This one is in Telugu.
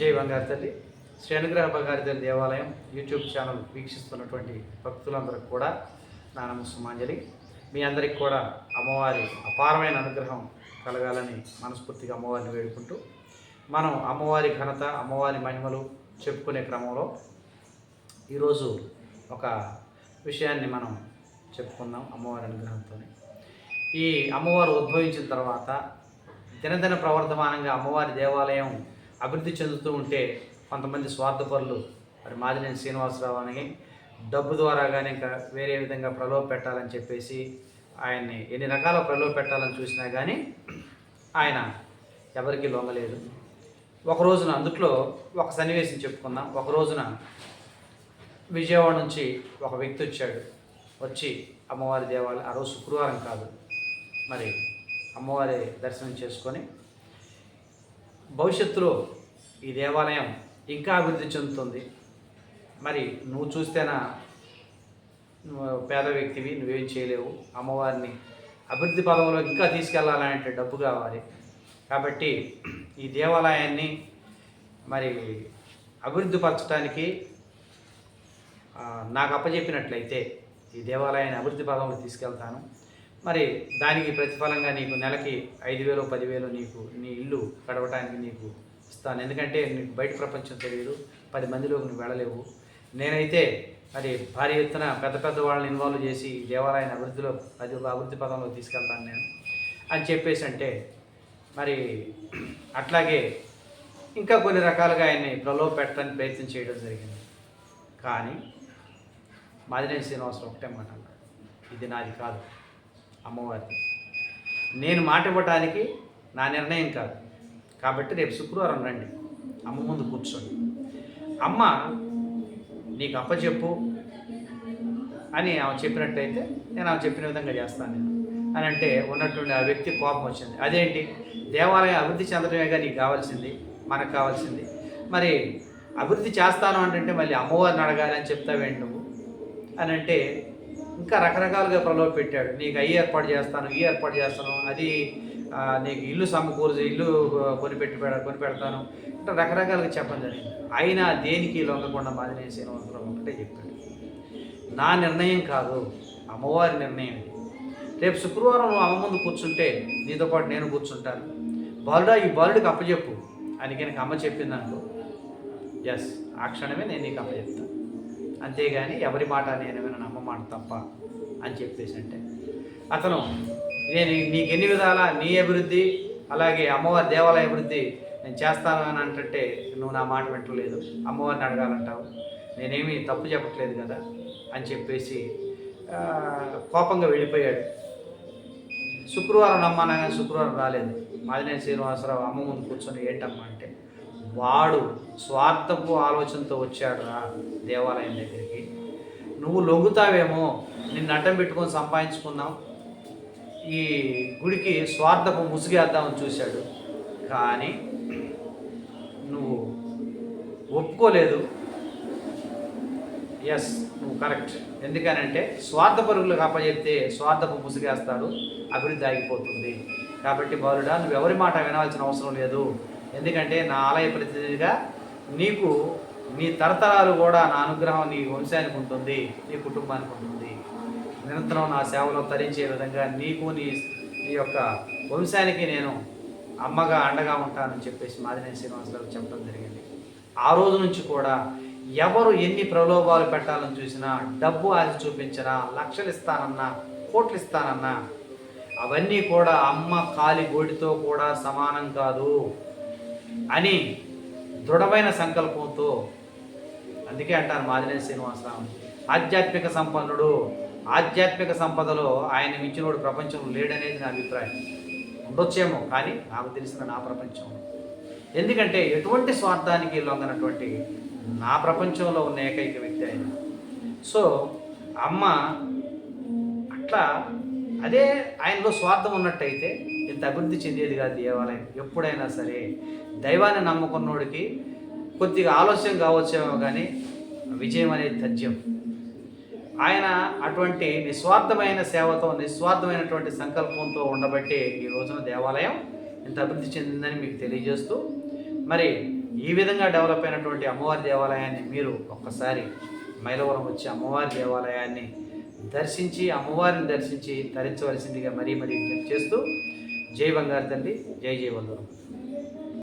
జై బంగారు తల్లి. శ్రీ అనుగ్రహ బంగారు తల్లి దేవాలయం యూట్యూబ్ ఛానల్ వీక్షిస్తున్నటువంటి భక్తులందరికీ కూడా నా నమస్సుమాంజలి. మీ అందరికి కూడా అమ్మవారి అపారమైన అనుగ్రహం కలగాలని మనస్ఫూర్తిగా అమ్మవారిని వేడుకుంటూ మనం అమ్మవారి ఘనత అమ్మవారి మహిమలు చెప్పుకునే క్రమంలో ఈరోజు ఒక విషయాన్ని మనం చెప్పుకుందాం అమ్మవారి అనుగ్రహంతో ఈ అమ్మవారు ఉద్భవించిన తర్వాత దినదిన ప్రవర్ధమానంగా అమ్మవారి దేవాలయం అభివృద్ధి చెందుతూ ఉంటే కొంతమంది స్వార్థపరులు మరి మాదినేని శ్రీనివాసరావు అని డబ్బు ద్వారా కానీ ఇంకా వేరే విధంగా ప్రలోభ పెట్టాలని చెప్పేసి ఆయన్ని ఎన్ని రకాల ప్రలోభ పెట్టాలని చూసినా కానీ ఆయన ఎవరికి లొంగలేదు. ఒక రోజున అందుట్లో ఒక సన్నివేశం చెప్పుకుందాం. ఒక రోజున విజయవాడ నుంచి ఒక వ్యక్తి వచ్చాడు. వచ్చి అమ్మవారి దేవాలయం ఆ రోజు శుక్రవారం కాదు. మరి అమ్మవారి దర్శనం చేసుకొని భవిష్యత్తులో ఈ దేవాలయం ఇంకా అభివృద్ధి చెందుతుంది. మరి నువ్వు చూస్తేనా నువ్వు పేద వ్యక్తివి నువ్వేం చేయలేవు. అమ్మవారిని అభివృద్ధి పదంలో ఇంకా తీసుకెళ్ళాలంటే డబ్బు కావాలి. కాబట్టి ఈ దేవాలయాన్ని మరి అభివృద్ధి పరచడానికి నాకు అప్పచెప్పినట్లయితే ఈ దేవాలయాన్ని అభివృద్ధి పదంలో తీసుకెళ్తాను. మరి దానికి ప్రతిఫలంగా నీకు నెలకి ఐదు వేలు పదివేలు నీకు నీ ఇల్లు గడవటానికి నీకు ఇస్తాను. ఎందుకంటే నీకు బయట ప్రపంచం తెలియదు పది మందిలోకి నువ్వు వెళ్ళలేవు. నేనైతే మరి భారీ ఎత్తున పెద్ద పెద్ద వాళ్ళని ఇన్వాల్వ్ చేసి దేవాలయాన్ని అభివృద్ధిలో అది అభివృద్ధి పదంలో తీసుకెళ్తాను నేను. అని చెప్పేసి అంటే మరి అట్లాగే ఇంకా కొన్ని రకాలుగా ఆయన్ని ప్రలోభ పెట్టడానికి ప్రయత్నం చేయడం జరిగింది. కానీ మాదినేని శ్రీనివాసరావు ఒకటే మాట ఇది నాది కాదు. అమ్మవారికి నేను మాట ఇవ్వటానికి నా నిర్ణయం కాదు. కాబట్టి రేపు శుక్రవారం రండి. అమ్మ ముందు కూర్చోండి. అమ్మ నీకు అప్పచెప్పు అని ఆమె చెప్పినట్టయితే నేను ఆమె చెప్పిన విధంగా చేస్తాను నేను. అని అంటే ఉన్నటువంటి ఆ వ్యక్తి కోపం వచ్చింది. అదేంటి? దేవాలయం అభివృద్ధి చెందడమేగా నీకు కావాల్సింది? మనకు కావాల్సింది. మరి అభివృద్ధి చేస్తాను అంటే మళ్ళీ అమ్మవారిని అడగాలి అని చెప్తావేంటి నువ్వు? అని అంటే ఇంకా రకరకాలుగా ప్రలోభ పెట్టాడు. నీకు అయ్యి ఏర్పాటు చేస్తాను ఈ ఏర్పాటు చేస్తాను అది నీకు ఇల్లు సమకూర్చి ఇల్లు కొనిపెట్టి పెడ కొనిపెడతాను. ఇట్లా రకరకాలుగా చెప్పడం జరిగింది. అయినా దేనికి లొంగకుండా మాదినేని శ్రీనివాసరావు ఒకటే చెప్పాడు. నా నిర్ణయం కాదు అమ్మవారి నిర్ణయం రేపు శుక్రవారం అమ్మ ముందు కూర్చుంటే నీతో పాటు నేను కూర్చుంటాను. బాలుడా ఈ బాలుడికి అప్పచెప్పు. అని కనుక అమ్మ చెప్పింది అనుకో ఎస్ ఆ క్షణమే నేను నీకు అప్పచెప్తాను. అంతేగాని ఎవరి మాట నేను వినను నమ్మమాట తప్ప అని చెప్పేసి అంటే. అతను నేను నీకు ఎన్ని విధాల నీ అభివృద్ధి అలాగే అమ్మవారి దేవాలయ అభివృద్ధి నేను చేస్తాను అని అంటే నువ్వు నా మాట వింటలేదు అమ్మవారిని అడగాలంటావు నేనేమి తప్పు చెప్పట్లేదు కదా అని చెప్పేసి కోపంగా వెళ్ళిపోయాడు. శుక్రవారం నమ్మనగా శుక్రవారం రాలేదు మాదినేని శ్రీనివాసరావు అమ్మ ముందు కూర్చొని ఏంటమ్మా వాడు స్వార్థపు ఆలోచనతో వచ్చాడు రా దేవాలయం దగ్గరికి. నువ్వు లొంగుతావేమో నిన్ను అడ్డం పెట్టుకొని సంపాదించుకుందాం. ఈ గుడికి స్వార్థపు ముసుగేద్దామని చూశాడు. కానీ నువ్వు ఒప్పుకోలేదు. ఎస్ నువ్వు కరెక్ట్ ఎందుకనంటే స్వార్థ పరుగులకు అప్పచెప్తే స్వార్థపు ముసుగేస్తాడు అభివృద్ధి ఆగిపోతుంది. కాబట్టి బాలుడా నువ్వు ఎవరి మాట వినాల్సిన అవసరం లేదు. ఎందుకంటే నా ఆలయ ప్రతినిధిగా నీకు నీ తరతరాలు కూడా నా అనుగ్రహం నీ వంశానికి ఉంటుంది నీ కుటుంబానికి ఉంటుంది. నిరంతరం నా సేవలో తరించే విధంగా నీకు నీ నీ యొక్క వంశానికి నేను అమ్మగా అండగా ఉంటానని చెప్పేసి మాదినేని శ్రీనివాసరావు చెప్పడం జరిగింది. ఆ రోజు నుంచి కూడా ఎవరు ఎన్ని ప్రలోభాలు పెట్టాలని చూసినా డబ్బు ఆశ చూపించినా లక్షలు ఇస్తానన్నా కోట్లు ఇస్తానన్నా అవన్నీ కూడా అమ్మ కాలి గోడితో కూడా సమానం కాదు. అని దృఢమైన సంకల్పంతో అందుకే అంటారు మాదినేని శ్రీనివాసరావు. ఆధ్యాత్మిక సంపన్నుడు ఆధ్యాత్మిక సంపదలో ఆయన మించినోడు ప్రపంచంలో లేడనేది నా అభిప్రాయం. ఉండొచ్చేమో కానీ నాకు తెలిసిన నా ప్రపంచం. ఎందుకంటే ఎటువంటి స్వార్థానికి లొంగనటువంటి నా ప్రపంచంలో ఉన్న ఏకైక వ్యక్తి ఆయన. సో అమ్మ అట్లా అదే ఆయనలో స్వార్థం ఉన్నట్టయితే ఇంత అభివృద్ధి చెందేది కాదు దేవాలయం. ఎప్పుడైనా సరే దైవాన్ని నమ్ముకున్నోడికి కొద్దిగా ఆలస్యం కావచ్చేమో కానీ విజయం అనేది తథ్యం. ఆయన అటువంటి నిస్వార్థమైన సేవతో నిస్వార్థమైనటువంటి సంకల్పంతో ఉండబట్టి ఈ రోజున దేవాలయం ఇంత అభివృద్ధి చెందిందని మీకు తెలియజేస్తూ మరి ఈ విధంగా డెవలప్ అయినటువంటి అమ్మవారి దేవాలయాన్ని మీరు ఒక్కసారి మైలవరం వచ్చి అమ్మవారి దేవాలయాన్ని దర్శించి అమ్మవారిని దర్శించి తరించవలసిందిగా మరీ మరీ చేస్తూ జై బంగారు తండ్రి జై జై వందనం.